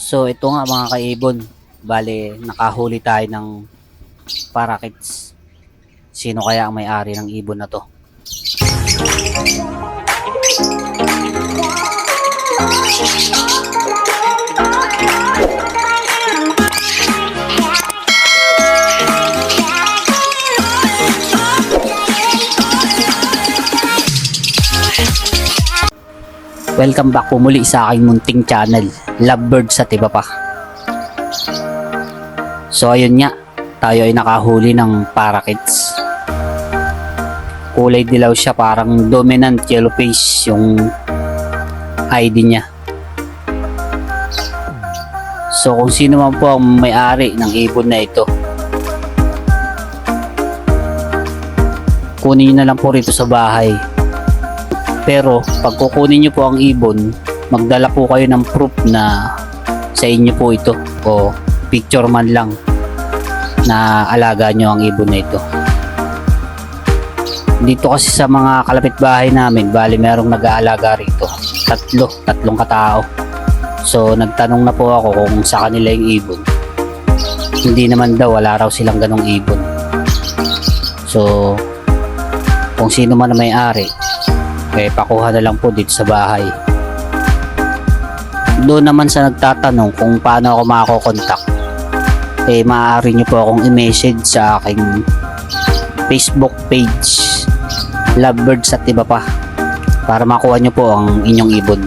So ito nga mga kaibon, bale nakahuli tayo ng parakeets. Sino kaya ang may-ari ng ibon na to? Welcome back po muli sa aking munting channel, Lovebird sa Tiba pa. So ayun nga, tayo ay nakahuli ng parakeets. Kulay dilaw siya, parang dominant yellow face yung ID niya. So kung sino man po ang may-ari ng ibon na ito, kunin na lang po rito sa bahay pero pag kukunin nyo po ang ibon, magdala po kayo ng proof na sa inyo po ito o picture man lang na alaga nyo ang ibon na ito. Dito kasi sa mga kalapit bahay namin, bali merong nag-aalaga rito. Tatlo, tatlong katao. So nagtanong na po ako kung sa kanila yung ibon. Hindi naman daw, wala raw silang ganong ibon. So kung sino man na may-ari, eh pakuha na lang po dito sa bahay. Doon naman sa nagtatanong kung paano ako makakokontak, eh maaari nyo po akong i-message sa aking Facebook page, Lovebirds at iba pa, para makuha nyo po ang inyong ibon.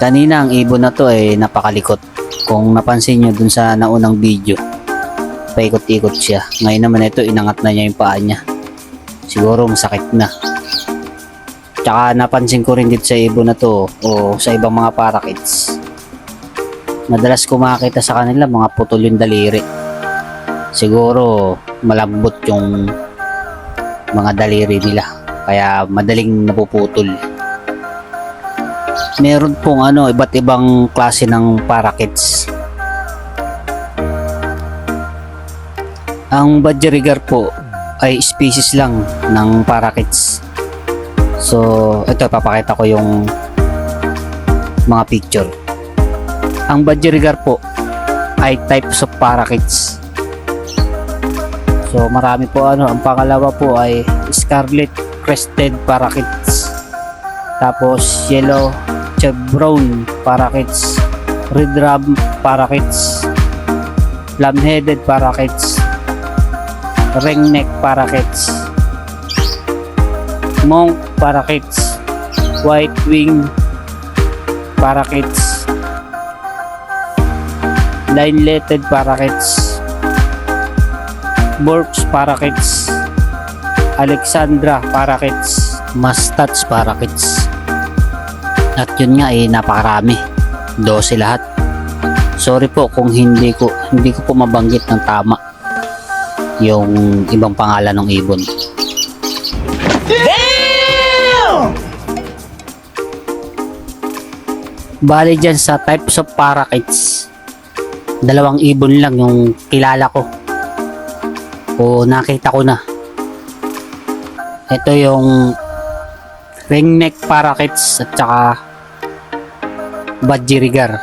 Kanina ang ibon na to ay napakalikot. Kung napansin nyo dun sa naunang video, paikot-ikot siya. Ngayon naman ito, inangat na niya yung paa niya. Siguro masakit na. Tsaka napansin ko rin dito sa ibon na to o sa ibang mga parakeets. Madalas ko makakita sa kanila mga putol yung daliri. Siguro malambot yung mga daliri nila. Kaya madaling napuputol. Meron pong ano, iba't ibang klase ng parakeets. Ang budgerigar po ay species lang ng parakeets. So, ito papakita ko yung mga picture. Ang budgerigar po ay types of parakeets. So, marami po ano. Ang pangalawa po ay scarlet crested parakeets. Tapos, yellow chevron parakeets. Red ram parakeets. Lamb-headed parakeets. Ringneck parakeets. Monk parakeets, white wing parakeets, line-letted parakeets, Borks parakeets, Alexandra parakeets, Mustats parakeets. At yun nga eh napakarami. 12 lahat. Sorry po kung hindi ko hindi ko po mabanggit ng tama yung ibang pangalan ng ibon. Bali dyan sa types of parakeets, dalawang ibon lang yung kilala ko. O nakita ko na. Ito yung ringneck parakeets at saka budgerigar.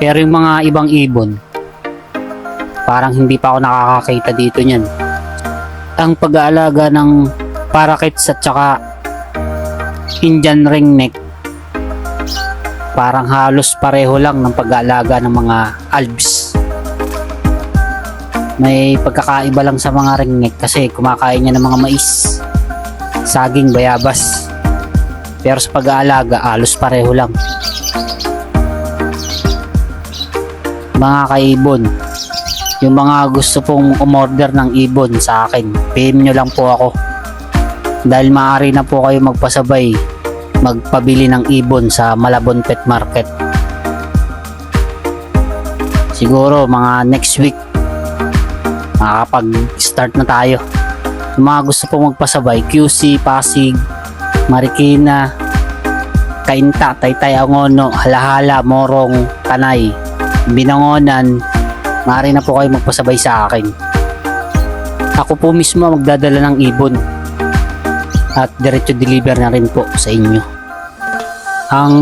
Pero yung mga ibang ibon, parang hindi pa ako nakakakita dito niyan. Ang pag-aalaga ng parakeets at saka Indian ringneck parang halos pareho lang ng pag-aalaga ng mga albs. May pagkakaiba lang sa mga ringneck kasi kumakain niya ng mga mais, saging, bayabas. Pero sa pag-aalaga, halos pareho lang. Mga kaibon, yung mga gusto pong umorder ng ibon sa akin, PM nyo lang po ako. Dahil maaari na po kayo magpasabay magpabili ng ibon sa Malabon Pet Market. Siguro mga next week makakapag-start na tayo. Yung mga gusto pong magpasabay, QC, Pasig, Marikina, Kainta, Taytay Angono, Halahala, Morong, Tanay, Binangonan, maaari na po kayo magpasabay sa akin. Ako po mismo magdadala ng ibon at diretso deliver na rin po sa inyo. Ang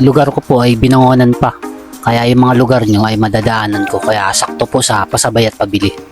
lugar ko po ay binangonan pa. Kaya yung mga lugar nyo ay madadaanan ko kaya sakto po sa pasabay at pabili.